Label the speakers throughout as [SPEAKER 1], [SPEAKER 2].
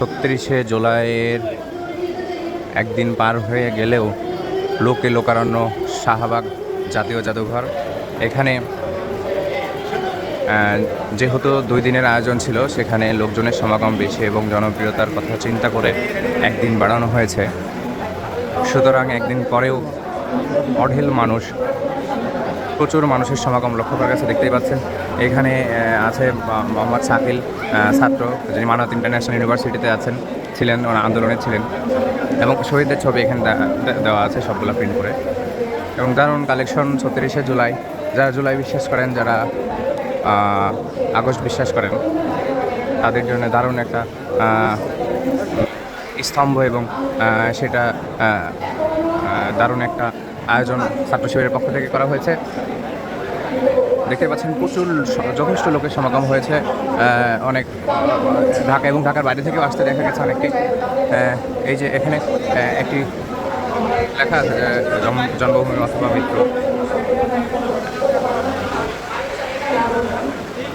[SPEAKER 1] ছত্রিশে জুলাইয়ের একদিন পার হয়ে গেলেও লোকে লোকারণ্য শাহবাগ জাতীয় জাদুঘর। এখানে যেহেতু দুই দিনের আয়োজন ছিল, সেখানে লোকজনের সমাগম বেশি এবং জনপ্রিয়তার কথা চিন্তা করে একদিন বাড়ানো হয়েছে। সুতরাং একদিন পরেও অঢেল মানুষ প্রচুর মানুষের সমাগম লক্ষ্য করা গেছে দেখতেই পাচ্ছেন। এখানে আছে মোহাম্মদ শাকিল ছাত্র, যিনি মানত ইন্টারন্যাশনাল ইউনিভার্সিটিতে আছেন, ছিলেন, ওনার আন্দোলনে ছিলেন। এবং শহীদদের ছবি এখানে দেওয়া আছে, সবগুলো প্রিন্ট করে। এবং দারুণ কালেকশন ছত্রিশে জুলাই। যারা জুলাই বিশ্বাস করেন, যারা আগস্ট বিশ্বাস করেন, তাদের জন্য দারুণ একটা স্তম্ভ এবং সেটা দারুণ একটা আয়োজন ছাত্র শিবিরের পক্ষ থেকে করা হয়েছে। দেখতে পাচ্ছেন প্রচুর যথেষ্ট লোকের সমাগম হয়েছে। অনেক ঢাকা এবং ঢাকার বাইরে থেকেও আসতে দেখা গেছে অনেকটি এই যে এখানে একটি লেখা আছে জন্মভূমি অথবা মৃত্যু।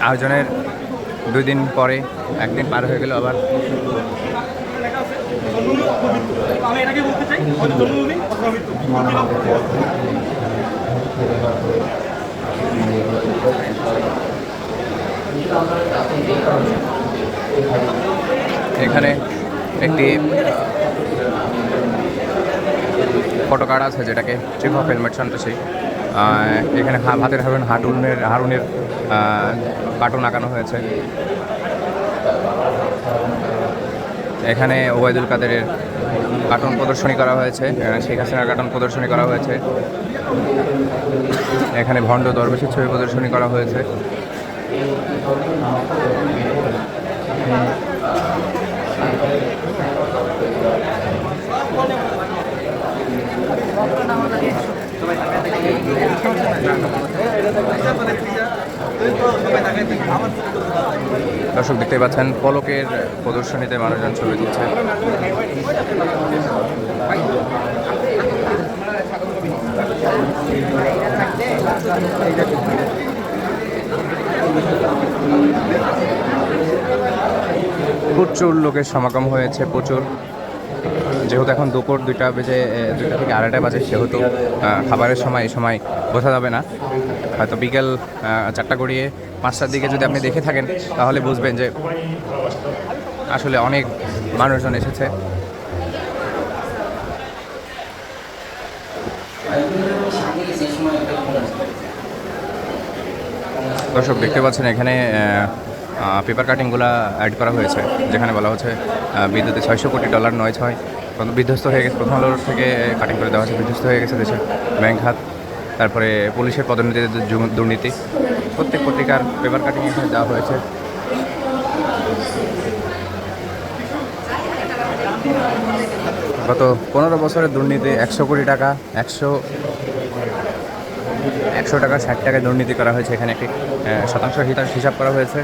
[SPEAKER 1] আয়োজনের দুই দিন পরে একদিন পার হয়ে গেল আবার। এখানে একটি ফটো কার্ড আছে যেটাকে চিফ অফ হেলমেট আহ, এখানে হাতের হারুন হারুনের কার্টুন আঁকানো হয়েছে। এখানে ওবায়দুল কাদেরের কার্টুন প্রদর্শনী করা হয়েছে শেখ হাসিনার কার্টুন প্রদর্শনী করা হয়েছে। এখানে ভণ্ড দরবেশের ছবি প্রদর্শনী করা হয়েছে। দর্শক দেখতে পাচ্ছেন পলকের প্রদর্শনীতে মানুষজন ছবি তুলছে। প্রচুর লোকের সমাগম হয়েছে প্রচুর। যেহেতু এখন দুপুর দুইটা বেজে দুইটা থেকে আড়াইটা বাজে, সেহেতু খাবারের সময় এই সময় বোঝা যাবে না। হয়তো বিকেল চারটা গড়িয়ে পাঁচটার দিকে যদি আপনি দেখে থাকেন, তাহলে বুঝবেন যে আসলে অনেক মানুষজন এসেছে। দর্শক, দেখতে পাচ্ছেন এখানে পেপার কাটিংগুলো অ্যাড করা হয়েছে, যেখানে বলা হচ্ছে বিদ্যুতে ছয়শো কোটি ডলার নয় ছয় বিধ্বস্ত হয়ে গেছে, প্রথম আলোর থেকে কাটিং করে দেওয়া হয়েছে, বিধ্বস্ত হয়ে গেছে দেশের ব্যাংক হাত, তারপরে পুলিশের পদোন্নতিতে দুর্নীতি। প্রত্যেক পত্রিকার পেপার কাটিং এখানে দেওয়া হয়েছে। গত পনেরো বছরের দুর্নীতি একশো কোটি টাকা, একশো একশো টাকা, ষাট টাকায় দুর্নীতি করা হয়েছে। এখানে একটি শতাংশ হিসাব করা হয়েছে।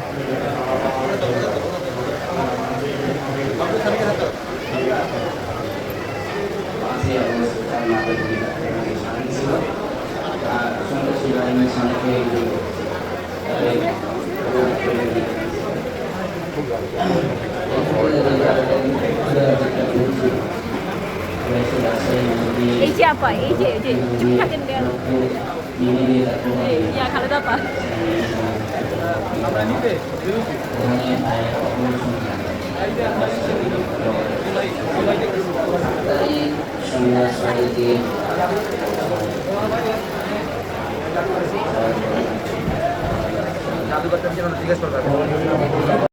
[SPEAKER 2] এই যে আপা, এই যে চুপ থাকেন ইয়া খালেদা আপা
[SPEAKER 3] জাদুঘরটা জিজ্ঞেস করবে